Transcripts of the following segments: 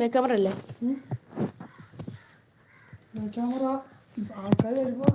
Back camera അല്ലേ camera ആൾക്കാർ വരുമ്പോൾ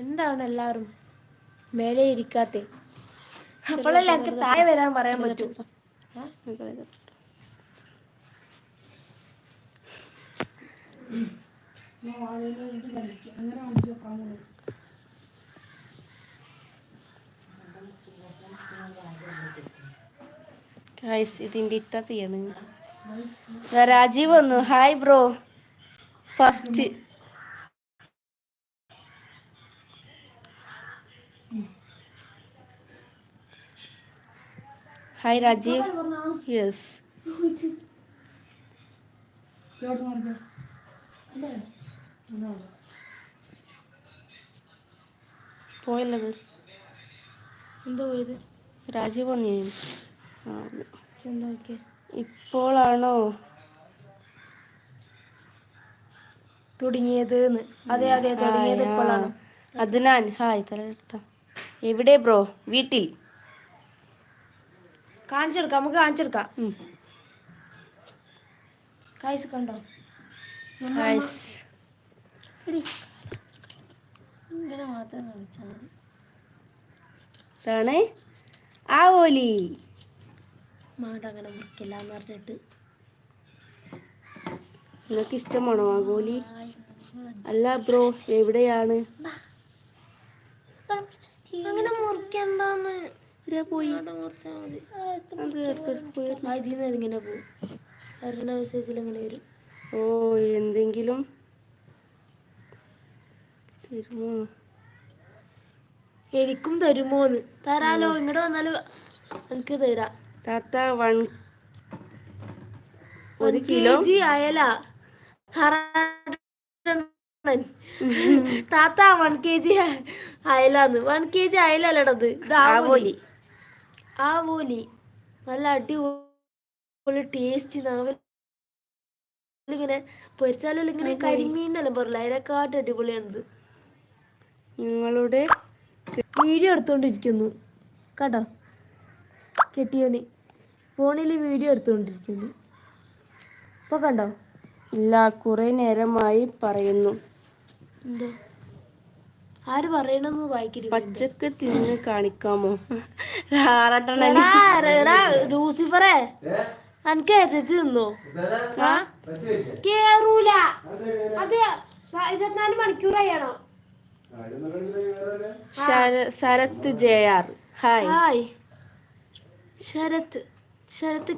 എന്താണ് എല്ലാവരും? മേലെ ഇരിക്കാത്ത. അപ്പോഴല്ലേ എനിക്ക് താഴെ വരാൻ പറയാൻ പറ്റൂ. ഞാൻ വാഴയിലെ വീട്ടിൽ കണ്ടിട്ട് അങ്ങനെ ഗായ്സ് ഇതിന്റെ ഇത്തത്തിയാണ്. രാജീവ് വന്നു. Hi bro first hi Rajeev. Yes പോയല്ലത്? എന്താ പോയത്? രാജീവ് വന്നു ഇപ്പോഴാണോ തുടങ്ങിയത് അതെ അതെ തുടങ്ങിയത് ഇപ്പോഴാണ് അദ്നാൻ ഹായ് തലട്ട എവിടെ ബ്രോ? വീട്ടിൽ? കാണിച്ചെടുക്കാം നമുക്ക് കാണിച്ചെടുക്കാം. കായ്സ് കണ്ടോ? കായ്സ് ഇതാണ്. ആ ഓലി. മാട അങ്ങനെ മുറിക്കില്ല എന്ന് പറഞ്ഞിട്ട്. നിങ്ങൾക്ക് ഇഷ്ടമാണോ ആ ഗോലി അല്ല ബ്രോ എവിടെയാണ്? അങ്ങനെ മുറിക്കണ്ടെന്ന്. പോയി? ഇങ്ങനെ പോകും. വരണ മെസ്സേജിൽ ഇങ്ങനെ വരും. ഓ എന്തെങ്കിലും? തരുമോ? എനിക്കും തരുമോന്ന്. തരാലോ ഇങ്ങോട്ട് വന്നാലും എനിക്ക് തരാം. താത്ത വൺ ഒരു കിലോ? അയല. താത്ത വൺ കെ ജി അയലാന്ന്. വൺ കെ ജി ഇത്. ആവോലി. ആവോലി നല്ല അടിപൊളി ടേസ്റ്റ് ഇങ്ങനെ പൊരിച്ചാലും ഇങ്ങനെ കരിമീൻ എന്നെല്ലാം പറയില്ല അതിനെക്കാട്ടും അടിപൊളിയാണിത്. നിങ്ങളുടെ വീഡിയോ എടുത്തോണ്ടിരിക്കുന്നു. കേട്ടോ കെട്ടിയോന്. ഫോണിൽ വീഡിയോ എടുത്തുകൊണ്ടിരിക്കുന്നു ഇപ്പോൾ കണ്ടോ? ഇല്ല കുറേ നേരമായി പറയുന്നു. എന്താ? ആര് പറയണമെന്ന് വായിക്കരുത് പച്ചക്ക് തിന്ന് കാണിക്കാമോ? ലൂസിഫറേ. എനിക്ക് രചി തിന്നോ? ആ? കേറൂല. അതെ ഇരുപത്തിനാല് മണിക്കൂറായാണോ Sarath J R. Hi. Hi. Sarath. Sarath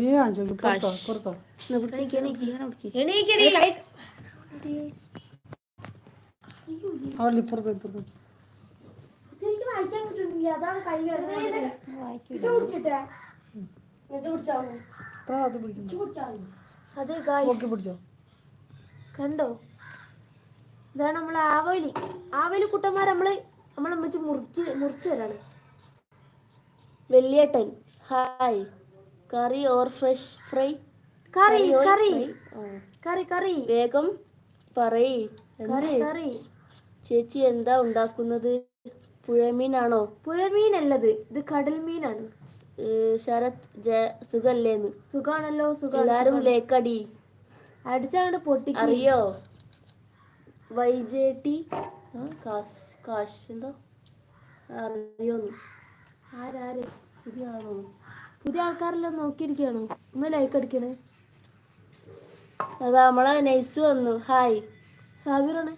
നീ കാണിച്ചോളൂ പുറത്തോ പുറത്തോ അവിടെ ഇപ്പുറത്ത് ഇപ്പുറത്ത്. പ്രാത്ത് പിടിക്കുന്നു അതെ ഓക്കെ പിടിച്ചോ? കണ്ടോ? ഇതാണ് നമ്മളെ ആവലി. ആവലി കുട്ടന്മാർ നമ്മൾ നമ്മളെ മുറിച്ച് മുറിച്ച് തരാണ്. Valliettan hi. Curry or fresh fry കറി കറി കറി. കറി വേഗം പറയ്. കറി ചേച്ചി എന്താ ഉണ്ടാക്കുന്നത്? പുഴമീനാണോ? പുഴമീനല്ലത്. ഇത് കടൽ മീനാണ് ശരത് സുഖല്ലേന്ന്? സുഖാണല്ലോ സുഖം എല്ലാരും ലേക്കടി. അടിച്ചങ്ങോട്ട് പൊട്ടി അറിയോ? വൈജേട്ടി കാശ് കാശ് എന്താ? അറിയോന്ന്. ആരാര്? പുതിയ ആളാണോ പുതിയ ആൾക്കാരെല്ലാം നോക്കിയിരിക്കുകയാണ്. ഒന്ന് ലൈക്ക് അടിക്കണേ. അതാ നമ്മളെ നൈസ് വന്നു. ഹായ് സാബിറാണ്?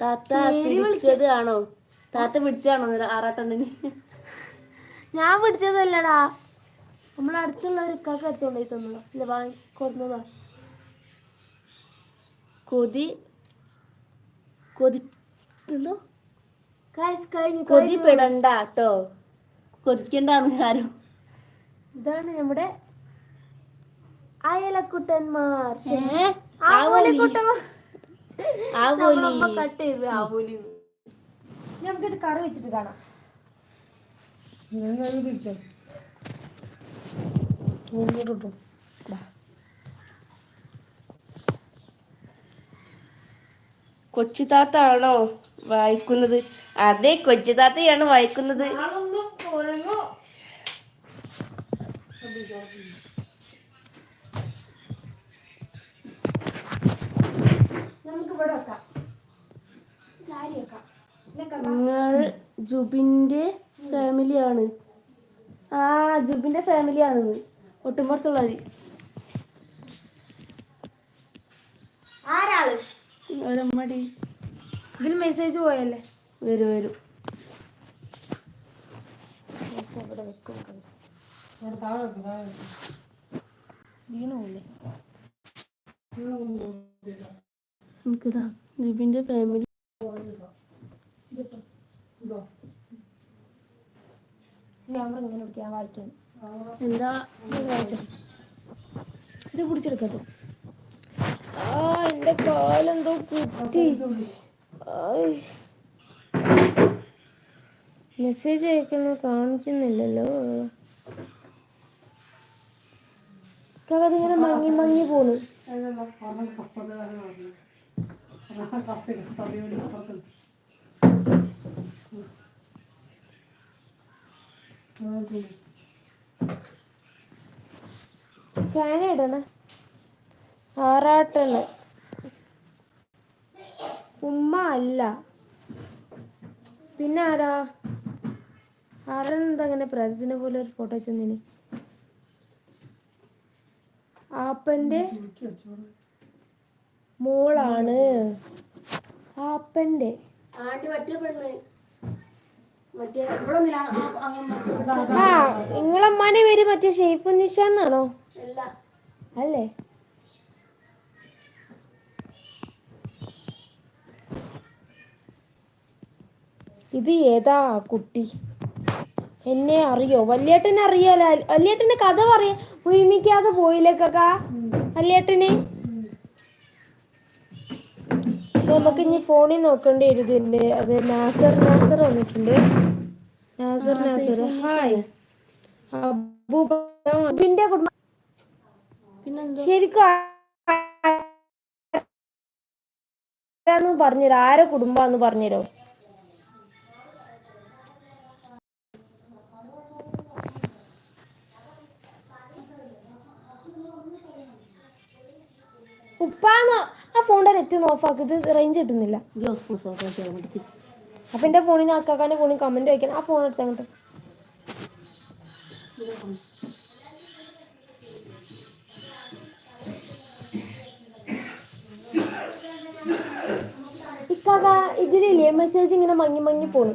താത്ത പിടിച്ചത് ആണോ? താത്ത പിടിച്ചാണോ ആറാട്ടണ്ണന്? ഞാൻ പിടിച്ചതല്ലടാ. നമ്മളെ അടുത്തുള്ള ഒരു ഇക്കാക്ക് എടുത്തോണ്ടായി തന്നതാ ഇല്ല വാങ്ങി കൊടുന്നതാ കൊതി. കൊതി. എന്തോ? കൊതിപ്പെടണ്ട കേട്ടോ. കൊതിക്കണ്ടാന്ന് ആരും. ഇതാണ് നമ്മുടെ അയലക്കുട്ടന്മാർ. കട്ട് ചെയ്ത് ആവൂലി നമുക്കിത് കറി വെച്ചിട്ട് കാണാം. തിരിച്ചോ കൊച്ചു താത്ത ആണോ വായിക്കുന്നത്? അതെ കൊച്ചു താത്തയാണ് വായിക്കുന്നത്. നിങ്ങൾ ജുബിന്റെ ഫാമിലിയാണ്. ആ ജുബിന്റെ ഫാമിലിയാണെന്ന് ഒട്ടുമ്പുറത്തുള്ളത് ആരാൾ? ഒരമ്മടി ഇതിൽ മെസ്സേജ് പോയല്ലേ? വരും വരും ഇവിടെ വെക്കും guys. അവിടെ താഴെ വെക്ക്, താഴെ വെക്ക്. വീണു പോലെ ഇങ്ങനെ വെക്കും ഗൈസ് നമുക്കിതാ ജുബിന്റെ ഫാമിലി ഇതോ. ക്യാമറ ഇങ്ങനെ പിടിക്കാൻ വായിക്കാൻ എന്താ? ഇത് പിടിച്ചെടുക്കട്ടോ ആ എന്റെ കാലെന്തോ കുത്തി. മെസ്സേജ് അയക്കണ കാണിക്കുന്നില്ലല്ലോ. അതിങ്ങനെ മങ്ങി മങ്ങി പോണ്. ഫാൻ ഇടണേ. ആറാട്ടണ് ഉമ്മ അല്ല. പിന്നെ ആരാ? ആരെന്താ അങ്ങനെ പ്രസിനെ പോലെ ഒരു ഫോട്ടോ ചെന്നിന് ആപ്പന്റെ. മോളാണ്. ആപ്പന്റെ. ആ, നിങ്ങളമ്മാന്റെ പേര് മറ്റേ ഷെയ്ഫ് നിഷാന്നാണോ? അല്ലേ? ഇത് ഏതാ കുട്ടി? എന്നെ അറിയോ? വല്യേട്ടനെ അറിയാലോ? വല്യേട്ടന്റെ കഥ പറയാ. ഉയിമിക്കാതെ പോയില്ലേ കക്ക? വല്യേട്ടനെ? നമുക്ക് ഇനി ഫോണിൽ നോക്കേണ്ടി വരുന്നുണ്ട്. അത് നാസർ നാസർ വന്നിട്ടുണ്ട്. നാസർ നാസർ. ഹായ്. അബൂബിന്റെ കുടുംബം ശരിക്കും പറഞ്ഞുതരോ? ആരെ കുടുംബാന്ന് പറഞ്ഞുതരോ? ഉപ്പാന്ന് ആ ഫോണിന്റെ നെറ്റ് ഒന്ന് ഓഫ് ആക്കി. ഇത് റേഞ്ച് കിട്ടുന്നില്ല. ഗ്ലോസ് ചെയ്യാൻ വേണ്ടി അപ്പൊ എന്റെ ഫോണിന് ആക്കാക്കാന്റെ ഫോണിൽ കമന്റ് വയ്ക്കണം ആ ഫോൺ എടുത്ത് അങ്ങോട്ട്. ഇക്കാക്ക ഇതിലില്ലേ? മെസ്സേജ് ഇങ്ങനെ മങ്ങി മങ്ങി പോണു.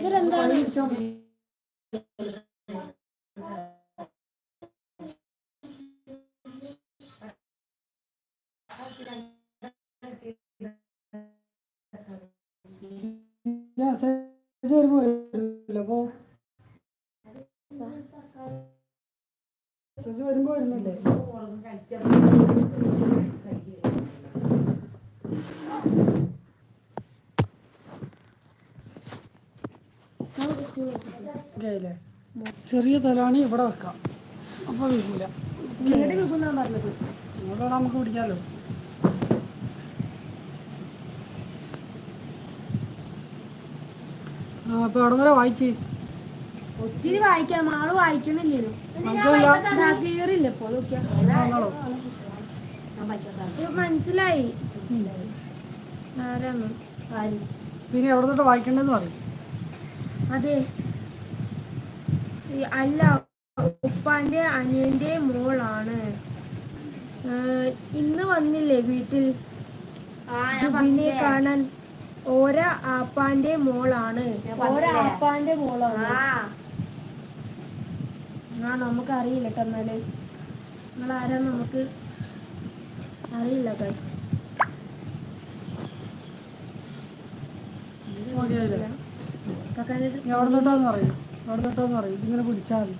ഇങ്ങനെ മെസ്സേജ് വരുമ്പോ വരുന്നില്ല. മതി. മെസ്സേജ് വരുമ്പോ വരില്ല അപ്പോ മെസ്സേജ് വരുമ്പോ വരുന്നില്ലേ? ചെറിയ തലാണി ഇവിടെ വെക്കാം. അപ്പൊ വീഴൂല പറഞ്ഞത്? ഇവിടെ നമുക്ക് പിടിക്കാലോ. അപ്പൊ അവിടെ വരെ വായിച്ച്. ഒത്തിരി വായിക്കണം. ആൾ വായിക്കുന്നില്ലല്ലോ ഇപ്പൊ മനസ്സിലായി. ആരാന്ന് പിന്നെ എവിടെ തൊട്ട് വായിക്കണ്ടെന്ന് പറയും. അതെ. ഈ അല്ല ഉപ്പാന്റെ അനിയന്റെ മോളാണ്. ഇന്ന് വന്നില്ലേ വീട്ടിൽ? ജുബിനെ കാണാൻ ഓര ആപ്പാന്റെ മോളാണ്. ഓര ആപ്പാന്റെ മോളാണ്. ആ. നമുക്ക് അറിയില്ല കേട്ടോ എന്നാൽ. നിങ്ങൾ ആരാ നമുക്ക് അറിയില്ല ഗൈസ് ഇങ്ങനെ അല്ലേ കാക്കാന്റെ ഇനി എവിടെ തൊട്ടാന്ന് പറയും. എവിടെ തൊട്ടാന്ന് പറയും. ഇതിങ്ങനെ പിടിച്ചാൽ മതി.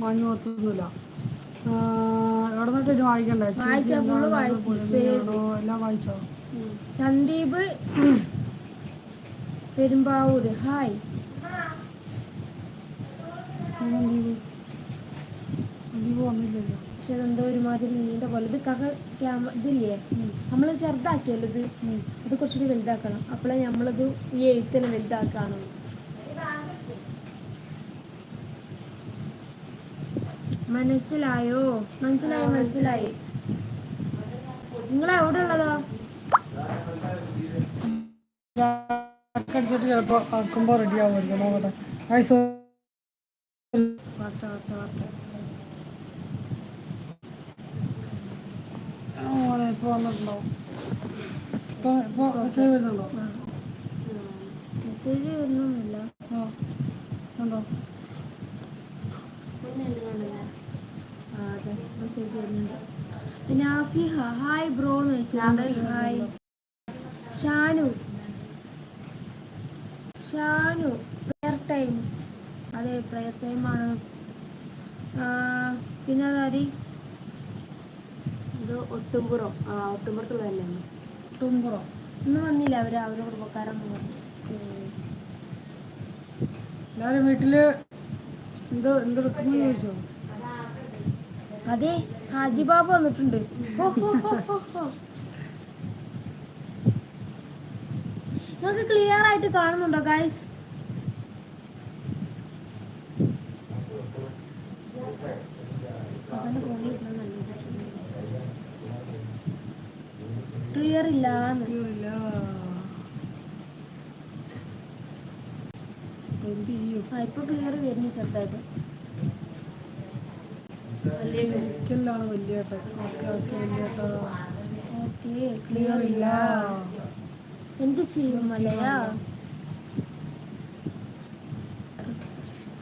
മാഞ്ഞു പോത്തൊന്നുമില്ല ആ, എവിടെ തൊട്ട് ഇനി വായിക്കണ്ടേ? എല്ലാം വായിച്ചോ? സന്ദീപ് പെരുമ്പാവൂര് ഹായ്. വന്നില്ലല്ലോ. പക്ഷെ അതെന്തോ ഒരുമാതിരി നീണ്ട പോലെ. ഇത് കക ക്യാമ ഇതില്ലേ? നമ്മൾ ചെറുതാക്കിയല്ലോ ഇത്. അത് കുറച്ചുകൂടി വലുതാക്കണം. അപ്പോഴേ നമ്മളത് ഈ എഴുത്തിന് വലുതാക്കാണോ മനസ്സിലായോ? മനസ്സിലായി മനസ്സിലായി. നിങ്ങൾ എവിടെ ഉള്ളതാ അടിച്ചിട്ട് ചിലപ്പോൾ ആക്കുമ്പോൾ റെഡി ആവുമായിരിക്കും. നോക്കട്ടെ ഐസ് വാർത്ത വാർത്ത വാർത്ത ഇപ്പോൾ വന്നിട്ടുണ്ടാവും ഇപ്പോൾ ഇപ്പോൾ മെസ്സേജ് വരുന്നുണ്ടോ? മെസ്സേജ് വരുന്നൊന്നുമില്ല ആ ഉണ്ടോ? മെസ്സേജ് വരുന്നുണ്ട്. ഹായ് ബ്രോ എന്ന് വെച്ചിട്ടുണ്ട്. Hi Shanu. Shanu prayer times അതെ പ്രെയർ ടൈമാണ് പിന്നെ അതാരി ഇത് ഒട്ടുംപുറം. ആ ഒട്ടുംപുറത്തുള്ള തന്നെയാണ് ഒട്ടുംപുറം. ഇന്ന് വന്നില്ല. അവർ അവരുടെ കുടുംബക്കാരൊന്നും പറഞ്ഞു എല്ലാവരും വീട്ടിൽ എന്തോ എന്തെടുക്കുന്നു ചോദിച്ചോ? അതെ ഹാജി ബാബ വന്നിട്ടുണ്ട്. നിങ്ങൾക്ക് ക്ലിയർ ആയിട്ട് കാണുന്നുണ്ടോ ഗൈസ് ക്ലിയർ ഇല്ല ഇപ്പൊ ക്ലിയർ വരുന്നു ചെറുതായിട്ട്. വലിയ ഓക്കെ ക്ലിയർ ഇല്ല. എന്ത് ചെയ്യും മലയ?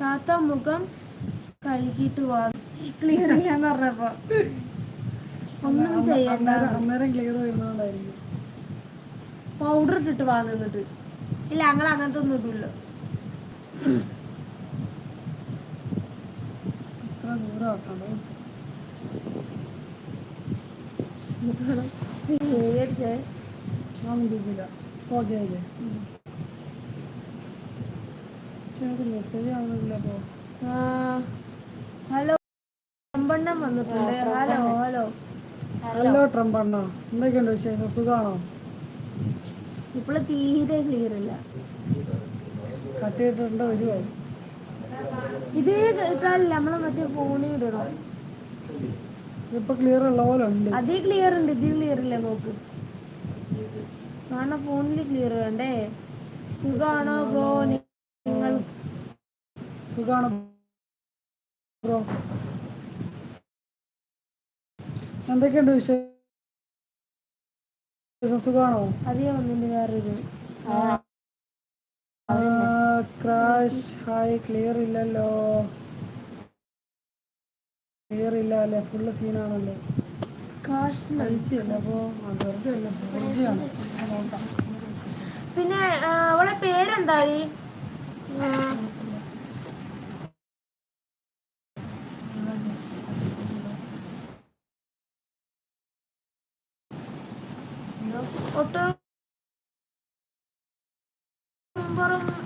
താത്ത മുഖം കഴുകിയിട്ട് വാ. ക്ലിയർ ചെയ്യാന്ന് പറഞ്ഞപ്പോ. ഒന്നും ചെയ്യണ്ട. അന്നേരം ക്ലിയർ വരുന്നതുകൊണ്ടായിരിക്കും പൗഡർ ഇട്ടിട്ട് വാ നിന്നിട്ട്. ഇല്ല ഞങ്ങൾ അങ്ങനത്തെ ഒന്നും ഇടില്ല ഇത്ര ദൂരം ആക്കണ്ടോ ഓക്കെ ഓക്കെ. പക്ഷേ മെസ്സേജ് ആവുന്നില്ല അപ്പോൾ ഹലോ അമ്പണ്ണം വന്നിട്ടുണ്ട്. Hello hello. ഹലോ ട്രംപണ്ണ. എന്തൊക്കെയുണ്ട് വിശേഷം? സുഖമാണോ ഇപ്പോൾ തീരെ ക്ലിയർ ഇല്ല. കട്ട് ചെയ്തിട്ടുണ്ട് വരുമോ ഇതേ കേട്ടാലില്ല നമ്മളെ മറ്റേ ഫോണിൽ ഇടണം. ഇപ്പൊ ക്ലിയർ ഉള്ള പോലെ ഉണ്ട്. അതേ ക്ലിയർ ഉണ്ട്. ഇത് ക്ലിയർ ഇല്ല നോക്ക്. കാരണം ഫോണിൽ ക്ലിയർ വേണ്ടേ? സുഖാണോ ബ്രോ? നിങ്ങൾ സുഖാണോ ബ്രോ? എന്തൊക്കെയുണ്ട് വിശേഷം? സുഖാണോ? അതേ വന്നിട്ട് വേറൊരു ക്രാഷ് ഹായ് ക്ലിയർ ഇല്ലല്ലോ. ക്ലിയർ ഇല്ല അല്ലേ? ഫുള്ള് സീനാണല്ലോ പിന്നെ അവളെ പേരെന്തായി ഒട്ടും പുറം ഇപ്പോൾ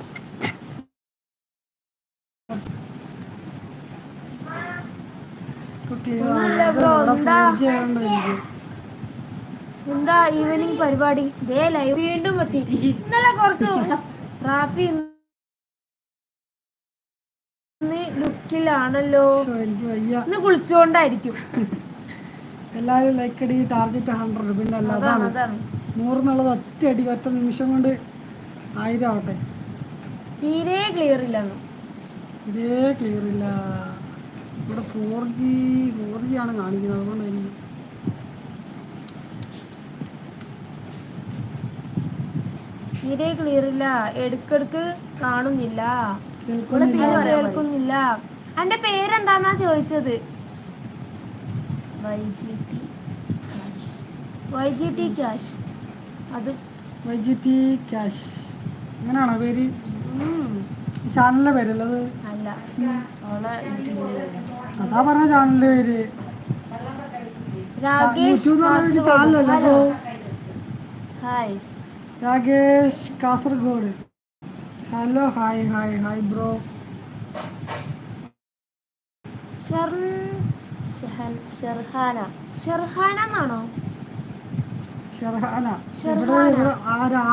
ക്ലിയർ ഒന്നുമില്ല ആണ് ബ്രോ, ഇവിടെ എന്താ? ഈവനിങ് പരിപാടി? ദേ ലൈവ് വീണ്ടും എത്തി. ഇന്നലെ കുറച്ച് റാഫി ലുക്കിലാണല്ലോ. ഇന്ന് കുളിച്ചുകൊണ്ടായിരിക്കും എല്ലാവരും ലൈക്ക് അടി ടാർഗറ്റ് ഹൺഡ്രഡ് പിന്നെ അതാണ്. നൂറെന്നുള്ളത് ഒറ്റ അടി ഒറ്റ നിമിഷം കൊണ്ട് ആയിരം ആവട്ടെ. തീരെ ക്ലിയർ ഇല്ലെന്നു തീരെ ക്ലിയർ ഇല്ല. ഇവിടെ ഫോർ ജി ഫോർ ജി ആണ് കാണിക്കുന്നത്. അതുകൊണ്ടായിരിക്കും തീരെ ക്ലിയർ ഇല്ല. എടുക്കെടുക്ക് കാണുന്നില്ല. കേൾക്കുന്നില്ല. എന്റെ പേരെന്താന്നാ ചോദിച്ചത്? Y G T Y G T cash. അത് വൈ ജി ടി ക്യാഷ്. അങ്ങനെയാണോ പേര്? ചാനലിന്റെ പേരല്ലേ പേരല്ലത് അതാ പറഞ്ഞ ചാനലിന്റെ പേര്. Rakesh Kasaragod. Hello. Hi. Rakesh Kasaragod. Hello hi hi hi bro. ഷെർഹാനാണോ Sherhana.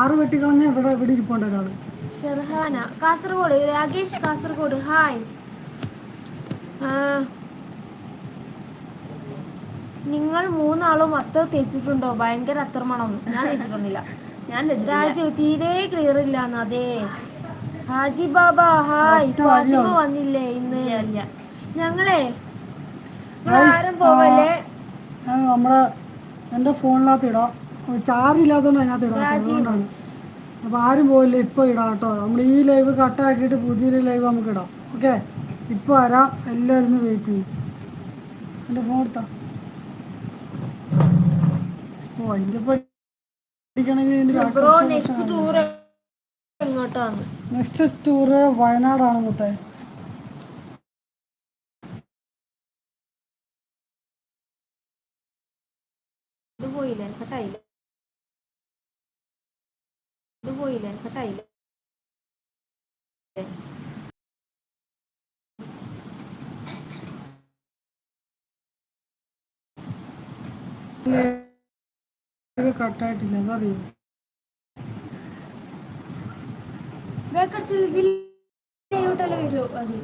ആറ് വെട്ടിക്കളഞ്ഞ ഇവിടെ ഇവിടെ ഇരിപ്പുണ്ട് ഒരാൾ. ഷെർഹാന. കാസർഗോഡ് രാകേഷ് കാസർഗോഡ് ഹായ്. നിങ്ങൾ മൂന്നാളും അത്തർ തേച്ചിട്ടുണ്ടോ? ഭയങ്കര അത്തർ മണം ഞാൻ തേച്ചിട്ടൊന്നുമില്ല. ഞാൻ രാജു തീരെ ക്ലിയർ ഇല്ല അതെ. ഹാജി ബാബ ഹായ്. ഫാത്തിമ വന്നില്ലേ ഇന്ന്. ഞങ്ങളെ ആരും പോവല്ലേ? നമ്മുടെ എന്റെ ഫോണിനകത്ത് ഇടാം. ചാർജില്ലാത്തതുകൊണ്ട് അതിനകത്ത് ഇടാം. അപ്പോൾ ആരും പോയില്ല ഇപ്പോൾ ഇടാം കേട്ടോ. നമ്മൾ ഈ ലൈവ് കട്ടാക്കിയിട്ട് പുതിയൊരു ലൈവ് നമുക്ക് ഇടാം. ഓക്കെ ഇപ്പോൾ വരാം. എല്ലാവരും വെയിറ്റ് ചെയ്യും. എന്റെ ഫോൺ എടുത്താ. ഓ അതിന്റെ നെക്സ്റ്റ് ടൂറ് വയനാടാണ് മുട്ടേ പോയില്ല പോയില്ലേ? കട്ടായില്ല? കട്ടായില്ല കട്ടായിട്ടില്ല അതറിയോ വേക്കടിച്ചില്ല ഇതിൽ വരുമോ അത്